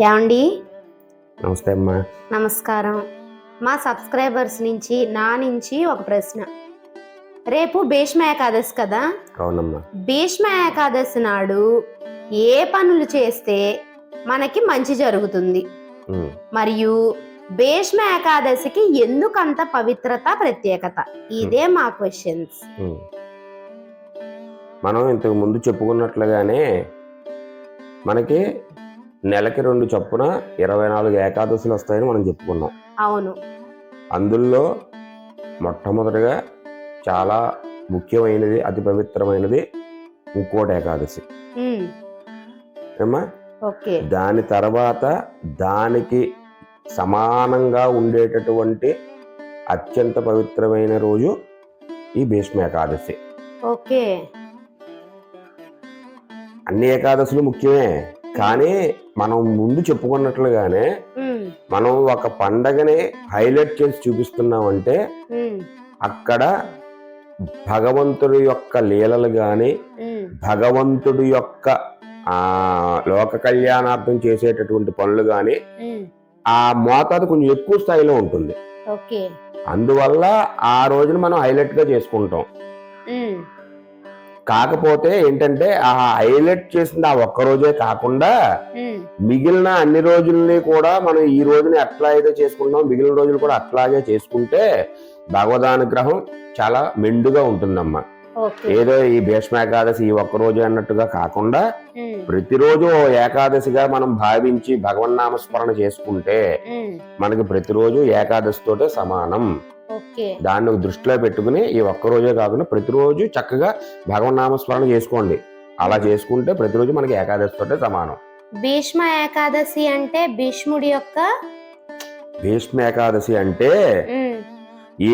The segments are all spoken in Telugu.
ఏమండి? నమస్తే అమ్మా. నమస్కారం. మా సబ్స్క్రైబర్స్ నుంచి నా నుంచి ఒక ప్రశ్న. రేపు భీష్మ ఏకాదశి కదా? అవునమ్మా. భీష్మ ఏకాదశి నాడు ఏ పనులు చేస్తే మనకి మంచి జరుగుతుంది? మరియు భీష్మ ఏకాదశికి ఎందుకంత పవిత్రత ప్రత్యేకత? ఇదే మా క్వశ్చన్స్. మనం ఇంతకు ముందు చెప్పుకున్నట్లుగానే మనకి నెలకి రెండు చొప్పున ఇరవై నాలుగు ఏకాదశులు వస్తాయని మనం చెప్పుకున్నాం. అవును. అందులో మొట్టమొదటిగా చాలా ముఖ్యమైనది అతి పవిత్రమైనది ఇంకోటి ఏకాదశి. దాని తర్వాత దానికి సమానంగా ఉండేటటువంటి అత్యంత పవిత్రమైన రోజు ఈ భీష్మ ఏకాదశి. ఓకే. అన్ని ఏకాదశులు ముఖ్యమే. కానీ మనం ముందు చెప్పుకున్నట్లుగానే మనం ఒక పండగని హైలైట్ చేసి చూపిస్తున్నామంటే ఉమ్, అక్కడ భగవంతుడి యొక్క లీలలు ఉమ్, భగవంతుడి యొక్క ఆ లోక కళ్యాణార్థం చేసేటటువంటి పనులు ఉమ్, ఆ మోతాదు కొంచెం ఎక్కువ స్థాయిలో ఉంటుంది. అందువల్ల ఆ రోజున మనం హైలైట్గా చేసుకుంటాం కాకపోతే ఏంటంటే ఆ హైలైట్ చేసింది ఆ ఒక్క రోజే కాకుండా మిగిలిన అన్ని రోజుల్ని కూడా మనం ఈ రోజుని ఎట్లా అయితే చేసుకుంటాం మిగిలిన రోజులు కూడా అట్లాగే చేసుకుంటే భగవదానుగ్రహం చాలా మెండుగా ఉంటుందమ్మా. ఏదో ఈ భీష్మ ఏకాదశి ఈ ఒక్క రోజు అన్నట్టుగా కాకుండా ప్రతిరోజు ఏకాదశిగా మనం భావించి భగవన్నామస్మరణ చేసుకుంటే మనకి ప్రతిరోజు ఏకాదశితోటే సమానం. దాన్ని దృష్టిలో పెట్టుకుని ఈ ఒక్క రోజే కాకుండా ప్రతిరోజు చక్కగా భగవన్నామస్మరణ చేసుకోండి. అలా చేసుకుంటే ప్రతిరోజు మనకి ఏకాదశితోటే సమానం. భీష్మ ఏకాదశి అంటే భీష్ముడి యొక్క భీష్మ ఏకాదశి అంటే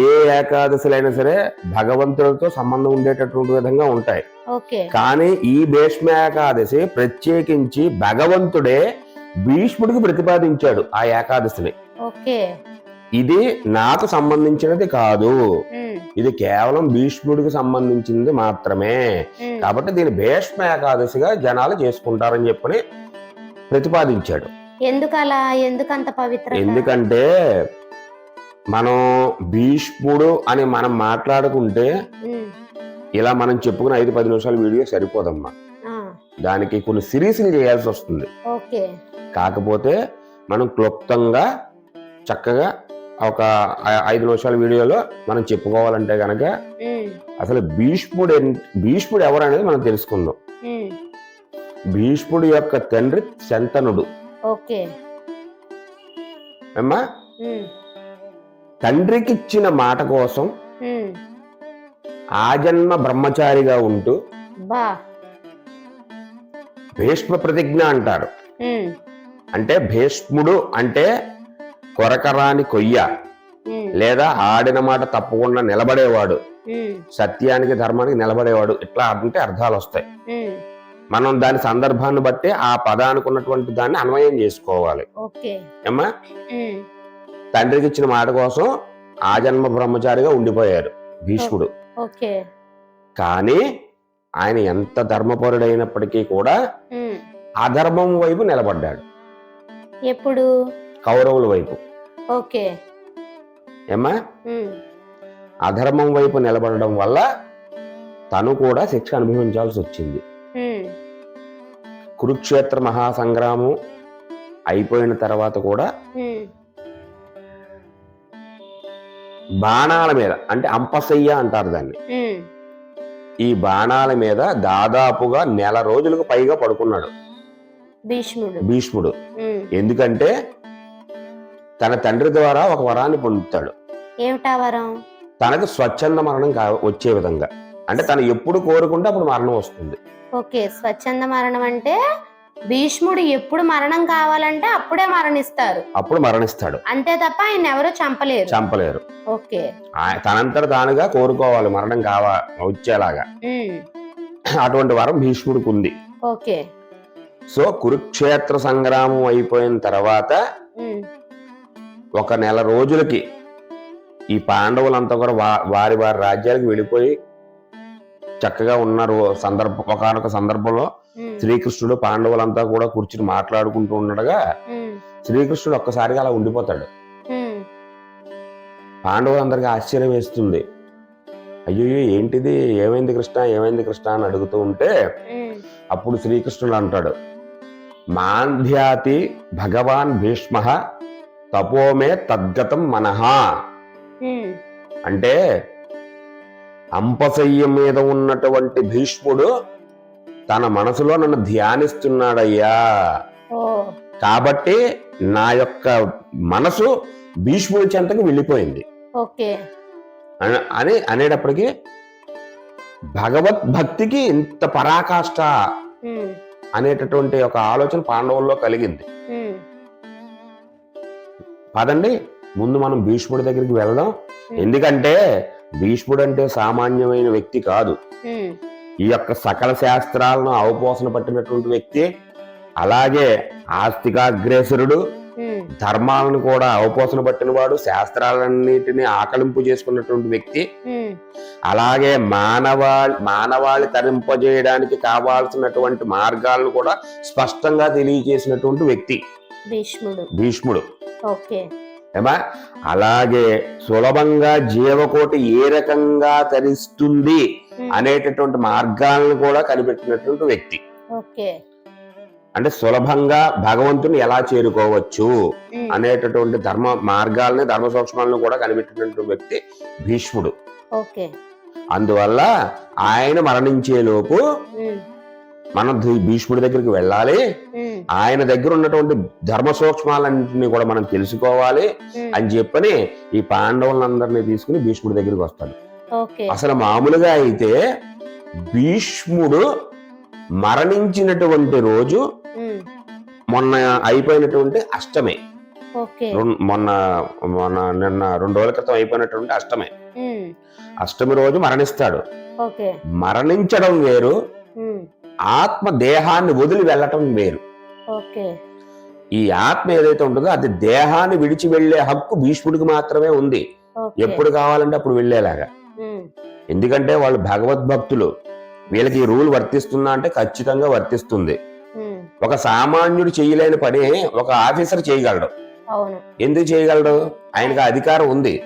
ఏ ఏకాదశులైనా సరే భగవంతుడితో సంబంధం ఉండేటటువంటి విధంగా ఉంటాయి. కానీ ఈ భీష్మ ఏకాదశి ప్రత్యేకించి భగవంతుడే భీష్ముడికి ప్రతిపాదించాడు ఆ ఏకాదశిని. ఓకే. ఇది నాకు సంబంధించినది కాదు. ఇది కేవలం భీష్ముడికి సంబంధించింది మాత్రమే. కాబట్టి దీని భీష్మ ఏకాదశిగా జనాలు చేసుకుంటారని చెప్పని ప్రతిపాదించాడు. ఎందుకు అలా ఎందుకు అంత పవిత్ర ఎందుకంటే మనం భీష్ముడు అని మనం మాట్లాడుకుంటే ఇలా మనం చెప్పుకున్న ఐదు పది నిమిషాల వీడియో సరిపోదమ్మా. దానికి కొన్ని సిరీస్లు చేయాల్సి వస్తుంది. ఓకే. కాకపోతే మనం క్లుప్తంగా చక్కగా ఒక ఐదు నిమిషాల వీడియోలో మనం చెప్పుకోవాలంటే గనక అసలు భీష్ముడు భీష్ముడు ఎవరు అనేది మనం తెలుసుకుందాం. భీష్ముడు యొక్క తండ్రి శంతనుడు. అమ్మా తండ్రికి ఇచ్చిన మాట కోసం ఆజన్మ బ్రహ్మచారిగా ఉంటూ భీష్మ ప్రతిజ్ఞ అంటారు. అంటే భీష్ముడు అంటే కొరకరాని కొయ్య లేదా ఆడిన మాట తప్పకుండా నిలబడేవాడు. సత్యానికి ధర్మానికి నిలబడేవాడు. ఇట్లా అంటే అర్థాలు వస్తాయి. మనం దాని సందర్భాన్ని బట్టి ఆ పదానికి ఉన్నటువంటి దాన్ని అన్వయం చేసుకోవాలి. ఏమ్మా? తండ్రికి ఇచ్చిన మాట కోసం ఆజన్మ బ్రహ్మచారిగా ఉండిపోయారు భీష్ముడు. కానీ ఆయన ఎంత ధర్మపరుడైనప్పటికీ కూడా అధర్మం వైపు నిలబడ్డాడు. ఎప్పుడు? కౌరవుల వైపు. ఓకే. ఏమ్మా? అధర్మం వైపు నిలబడడం వల్ల తను కూడా శిక్ష అనుభవించాల్సి వచ్చింది. కురుక్షేత్ర మహాసంగ్రామం అయిపోయిన తర్వాత కూడా బాణాల మీద అంటే అంపసయ్య అంటారు దాన్ని. ఈ బాణాల మీద దాదాపుగా నెల రోజులకు పైగా పడుకున్నాడు. భీష్ముడు. భీష్ముడు. ఎందుకంటే తన తండ్రి ద్వారా ఒక వరాన్ని పొందుతాడు. ఏమిటా వరం? తనకు స్వచ్ఛంద మరణం వచ్చే విధంగా. అంటే తను ఎప్పుడు కోరుకుంటే అప్పుడు మరణం వస్తుంది. ఓకే స్వచ్ఛంద మరణం అంటే భీష్ముడు ఎప్పుడు మరణం కావాలంటే అప్పుడే మరణిస్తారు. అప్పుడు మరణిస్తాడు. అంతే తప్ప ఆయన ఎవరు చంపలేరు. చంపలేరు. ఓకే. తనంతట తానుగా కోరుకోవాలి మరణం కావా వచ్చేలాగా. అటువంటి వరం భీష్ముడికి ఉంది. ఓకే. సో కురుక్షేత్ర సంగ్రామం అయిపోయిన తర్వాత ఒక నెల రోజులకి ఈ పాండవులంతా కూడా వా- వారి వారి రాజ్యాలకు వెళ్ళిపోయి చక్కగా ఉన్నారు సందర్భ ఒకనొక సందర్భంలో శ్రీకృష్ణుడు పాండవులంతా కూడా కూర్చుని మాట్లాడుకుంటూ ఉండగా శ్రీకృష్ణుడు ఒక్కసారిగా అలా ఉండిపోతాడు. పాండవులందరికీ ఆశ్చర్యం వేస్తుంది. అయ్యో ఏంటిది? ఏమైంది కృష్ణ? ఏమైంది కృష్ణ అని అడుగుతూ ఉంటే అప్పుడు శ్రీకృష్ణుడు అంటాడు మాంధ్యాతి భగవాన్ భీష్మ తపోమే తద్గతం మనహ. అంటే అంపశయ్యం మీద ఉన్నటువంటి భీష్ముడు తన మనసులో నన్ను ధ్యానిస్తున్నాడయ్యా. కాబట్టి నా యొక్క మనసు భీష్ముడి చెంతకు వెళ్ళిపోయింది. అన- అని అనేటప్పటికి భగవద్భక్తికి ఇంత పరాకాష్ట అనేటటువంటి ఒక ఆలోచన పాండవుల్లో కలిగింది. పదండి ముందు మనం భీష్ముడి దగ్గరికి వెళ్దాం. ఎందుకంటే భీష్ముడు అంటే సామాన్యమైన వ్యక్తి కాదు. ఈ యొక్క సకల శాస్త్రాలను అవపోసన పట్టినటువంటి వ్యక్తి అలాగే ఆస్తికాగ్రేసరుడు ధర్మాలను కూడా అవపోసన పట్టినవాడు శాస్త్రాలన్నిటిని ఆకలింపు చేసుకున్నటువంటి వ్యక్తి. అలాగే మానవాళి మానవాళి తరింపజేయడానికి కావాల్సినటువంటి మార్గాలను కూడా స్పష్టంగా తెలియజేసినటువంటి వ్యక్తి. భీష్ముడు. భీష్ముడు. ఏమా? అలాగే సులభంగా జీవకోటి ఏ రకంగా తరిస్తుంది అనేటటువంటి మార్గాలను కూడా కనిపెట్టినటువంటి వ్యక్తి. ఓకే. అంటే సులభంగా భగవంతుని ఎలా చేరుకోవచ్చు అనేటటువంటి ధర్మ మార్గాలని ధర్మ సూక్ష్మాలను కూడా కనిపెట్టినటువంటి వ్యక్తి భీష్ముడు. ఓకే. అందువల్ల ఆయన మరణించే లోపు ఉమ్, మనం భీష్ముడి దగ్గరికి వెళ్ళాలి. ఆయన దగ్గర ఉన్నటువంటి ధర్మ సూక్ష్మాలన్నింటినీ కూడా మనం తెలుసుకోవాలి అని చెప్పని ఈ పాండవులందరినీ తీసుకుని భీష్ముడి దగ్గరికి వస్తాడు. అసలు మామూలుగా అయితే భీష్ముడు మరణించినటువంటి రోజు మొన్న అయిపోయినటువంటి అష్టమి. మొన్న మొన్న నిన్న రెండు రోజుల క్రితం అయిపోయినటువంటి అష్టమి. అష్టమి రోజు మరణిస్తాడు. మరణించడం వేరు. ఆత్మ దేహాన్ని వదిలి వెళ్ళటం వేరు. ఈ ఆత్మ ఏదైతే ఉంటుందో అది దేహాన్ని విడిచి వెళ్ళే హక్కు భీష్ముడికి మాత్రమే ఉంది. ఎప్పుడు కావాలంటే అప్పుడు వెళ్ళేలాగా. ఉమ్, ఎందుకంటే వాళ్ళు భగవద్భక్తులు వీళ్ళకి ఈ రూల్ వర్తిస్తుందా అంటే ఖచ్చితంగా వర్తిస్తుంది. ఒక సామాన్యుడు చేయలేని పని ఒక ఆఫీసర్ చేయగలడు. ఎందుకు చేయగలడు? ఆయనకు అధికారం ఉంది.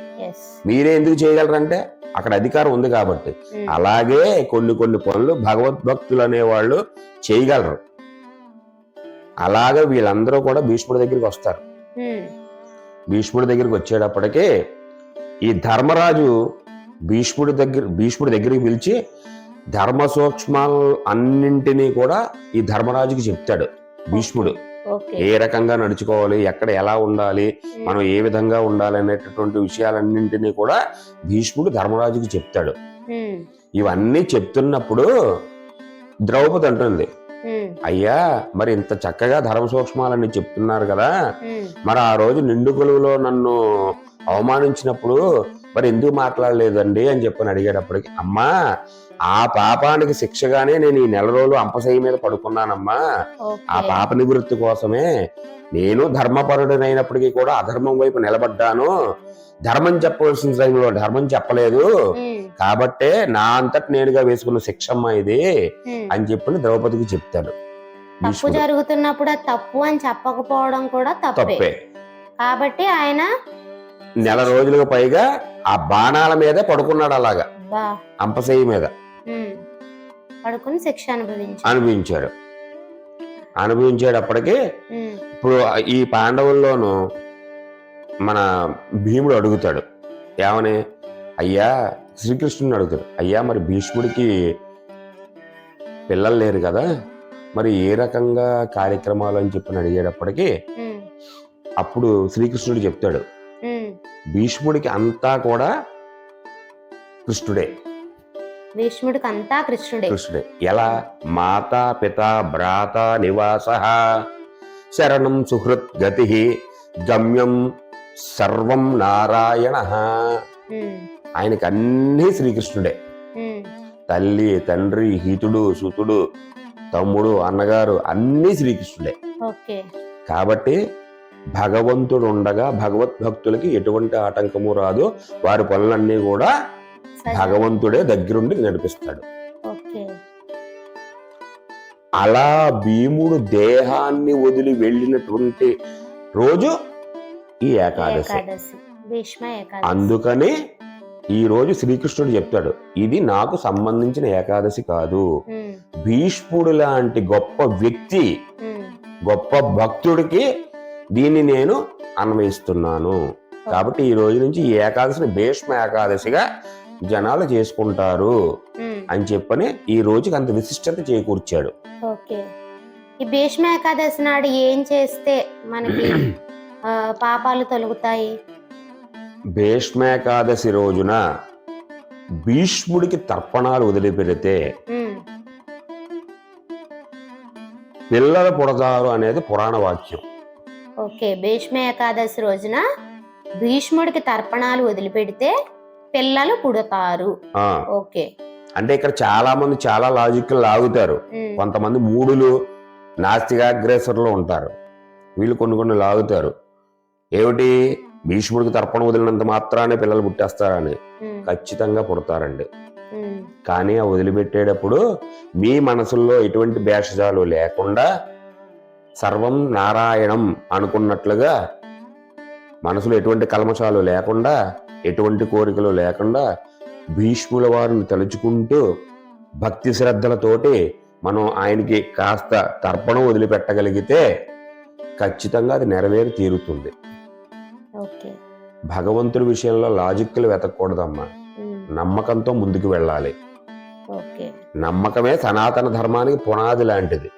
మీరే ఎందుకు చేయగలరంటే అక్కడ అధికారం ఉంది కాబట్టి. అలాగే కొన్ని కొన్ని పనులు భగవద్భక్తులు అనేవాళ్ళు చేయగలరు. అలాగే వీళ్ళందరూ కూడా భీష్ముడి దగ్గరికి వస్తారు. భీష్ముడి దగ్గరికి వచ్చేటప్పటికి ఈ ధర్మరాజు భీష్ముడి దగ్గర భీష్ముడి దగ్గరికి పిలిచి ధర్మ సూక్ష్మాలు అన్నింటినీ కూడా ఈ ధర్మరాజుకి చెప్తాడు భీష్ముడు. ఏ రకంగా నడుచుకోవాలి ఎక్కడ ఎలా ఉండాలి మనం ఏ విధంగా ఉండాలి అనేటటువంటి విషయాలన్నింటినీ కూడా భీష్ముడు ధర్మరాజుకి చెప్తాడు. ఇవన్నీ చెప్తున్నప్పుడు ద్రౌపది అంటుంది అయ్యా మరి ఇంత చక్కగా ధర్మ సూక్ష్మాలన్నీ చెప్తున్నారు కదా మరి ఆ రోజు నిండు కొలువులో నన్ను అవమానించినప్పుడు మరి ఎందుకు మాట్లాడలేదండి అని చెప్పని అడిగేటప్పటికి అమ్మా ఆ పాపానికి శిక్షగానే నేను ఈ నెల రోజులు అంపశయ్య మీద పడుకున్నానమ్మా. ఆ పాప నివృత్తి కోసమే నేను ధర్మపరుడనైనప్పటికీ కూడా అధర్మం వైపు నిలబడ్డాను. ధర్మం చెప్పవలసిన టైంలో ధర్మం చెప్పలేదు. కాబట్టే నా అంతటి నేనుగా వేసుకున్న శిక్షమ్మ ఇది. అని చెప్పి ద్రౌపదికి చెప్తాడు. తప్పు. జరుగుతున్నప్పుడు తప్పు అని చెప్పకపోవడం కూడా తప్పే. తప్పే. కాబట్టి ఆయన నెల రోజులకు పైగా ఆ బాణాల మీదే పడుకున్నాడు అలాగా. అంపశయ్య మీద. పడుకుని శిక్ష అనుభవించారు అనుభవించాడు. అనుభవించేటప్పటికి ఇప్పుడు ఈ పాండవుల్లోనూ మన భీముడు అడుగుతాడు. ఏమని? అయ్యా శ్రీకృష్ణుని అడుగుతాడు. అయ్యా మరి భీష్ముడికి పిల్లలు లేరు కదా. మరి ఏ రకంగా కార్యక్రమాలు అని చెప్పని అడిగేటప్పటికి అప్పుడు శ్రీకృష్ణుడు చెప్తాడు. భీష్ముడికి అంతా కూడా కృష్ణుడే. భీష్ముడికి అంతా కృష్ణుడే. కృష్ణుడే. ఎలా? మాతా పిత భ్రాత నివాస శరణం సుహృత్ గతి గమ్యం సర్వం నారాయణ. ఆయనకి అన్నీ శ్రీకృష్ణుడే. తల్లి తండ్రి హితుడు సుతుడు తమ్ముడు అన్నగారు అన్నీ శ్రీకృష్ణుడే. కాబట్టి భగవంతుడు ఉండగా భగవద్భక్తులకి ఎటువంటి ఆటంకము రాదు. వారి పనులన్నీ కూడా. భగవంతుడే దగ్గరుండి నడిపిస్తాడు. అలా భీముడు దేహాన్ని వదిలి వెళ్ళినటువంటి రోజు ఈ ఏకాదశి. అందుకని ఈ రోజు శ్రీకృష్ణుడు చెప్తాడు ఇది నాకు సంబంధించిన ఏకాదశి కాదు. భీష్ముడు లాంటి గొప్ప వ్యక్తి గొప్ప భక్తుడికి దీన్ని నేను అన్వయిస్తున్నాను. కాబట్టి ఈ రోజు నుంచి ఈ ఏకాదశిని భీష్మ ఏకాదశిగా జనాలు చేసుకుంటారు అని చెప్పని ఈ రోజుకి అంత విశిష్టత చేకూర్చాడు. ఓకే. ఈ భీష్మ ఏకాదశి నాడు ఏం చేస్తే మనకి పాపాలు తొలగుతాయి? భీష్మ ఏకాదశి రోజున భీష్ముడికి తర్పణాలు వదిలిపెడితే పిల్లలు పుడతారు అనేది పురాణ వాక్యం. ఓకే భీష్మ ఏకాదశి రోజున భీష్ముడికి తర్పణాలు వదిలిపెడితే పిల్లలు పుడతారు. ఓకే. అంటే ఇక్కడ చాలా మంది చాలా లాజిక్ లాగుతారు. కొంతమంది మూడులు నాస్తికాగ్రేసర్లు ఉంటారు. వీళ్ళు కొన్ని కొన్ని లాగుతారు. ఏమిటి? భీష్ముడికి తర్పణ వదిలినంత మాత్రానే పిల్లలు పుట్టేస్తారని. ఖచ్చితంగా పుడతారండి. కానీ ఆ వదిలిపెట్టేటప్పుడు మీ మనసుల్లో ఎటువంటి భేషజాలు లేకుండా సర్వం నారాయణం అనుకున్నట్లుగా మనసులో ఎటువంటి కల్మషాలు లేకుండా ఎటువంటి కోరికలు లేకుండా భీష్ముల వారిని తలుచుకుంటూ భక్తి శ్రద్ధలతోటి మనం ఆయనకి కాస్త తర్పణం వదిలిపెట్టగలిగితే ఖచ్చితంగా అది నెరవేరి తీరుతుంది. భగవంతుడి విషయంలో లాజిక్లు వెతకూడదమ్మా. నమ్మకంతో ముందుకు వెళ్ళాలి. నమ్మకమే సనాతన ధర్మానికి పునాది లాంటిది.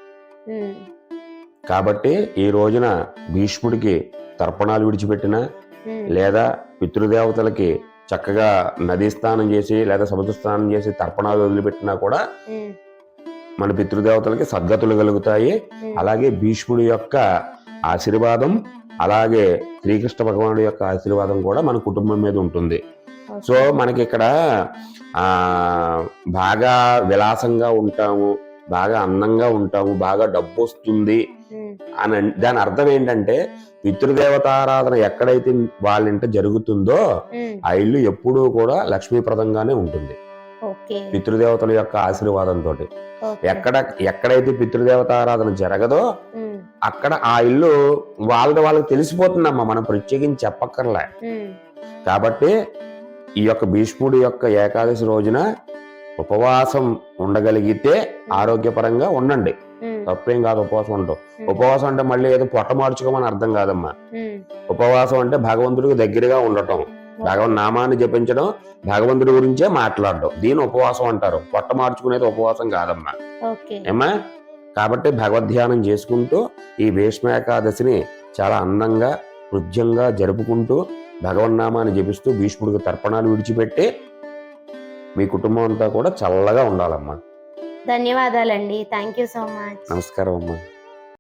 కాబట్టి ఈ రోజున భీష్ముడికి తర్పణాలు విడిచిపెట్టినా లేదా పితృదేవతలకి చక్కగా నదీ స్నానం చేసి లేదా సముద్ర స్నానం చేసి తర్పణాలు వదిలిపెట్టినా కూడా మన పితృదేవతలకి సద్గతులు కలుగుతాయి. అలాగే భీష్ముడి యొక్క ఆశీర్వాదం అలాగే శ్రీకృష్ణ భగవానుడి యొక్క ఆశీర్వాదం కూడా మన కుటుంబం మీద ఉంటుంది. సో మనకి ఇక్కడ బాగా విలాసంగా ఉంటాము బాగా అందంగా ఉంటాము బాగా డబ్బు వస్తుంది అని దాని అర్థం ఏంటంటే పితృదేవతారాధన ఎక్కడైతే వాళ్ళ ఇంట జరుగుతుందో ఆ ఇల్లు ఎప్పుడూ కూడా లక్ష్మీప్రదంగానే ఉంటుంది. పితృదేవతల యొక్క ఆశీర్వాదంతో ఓకే. ఎక్కడ ఎక్కడైతే పితృదేవతారాధన జరగదో అక్కడ ఆ ఇల్లు వాళ్ళది వాళ్ళకి తెలిసిపోతుందమ్మా మనం ప్రత్యేకించి చెప్పక్కర్లే. కాబట్టి ఈ యొక్క భీష్ముడి యొక్క ఏకాదశి రోజున ఉపవాసం ఉండగలిగితే ఆరోగ్యపరంగా ఉండండి. తప్పేం కాదు ఉపవాసం ఉమ్, ఉపవాసం అంటే మళ్ళీ ఏదో పొట్ట మార్చుకోమని అర్థం కాదమ్మా. ఉపవాసం అంటే భగవంతుడికి దగ్గరగా ఉండటం. భగవన్ నామాన్ని జపించడం భగవంతుడి గురించే మాట్లాడడం. దీని ఉపవాసం అంటారు. పొట్ట మార్చుకునేది ఉపవాసం కాదమ్మా. ఏమా కాబట్టి భగవద్ధ్యానం చేసుకుంటూ ఈ భీష్మ ఏకాదశిని చాలా అందంగా హృద్యంగా జరుపుకుంటూ భగవన్నామాన్ని జపిస్తూ భీష్ముడికి తర్పణాలు విడిచిపెట్టి మీ కుటుంబం అంతా కూడా చల్లగా ఉండాలమ్మా. ధన్యవాదాలండి. Thank you so much. నమస్కారం అమ్మా.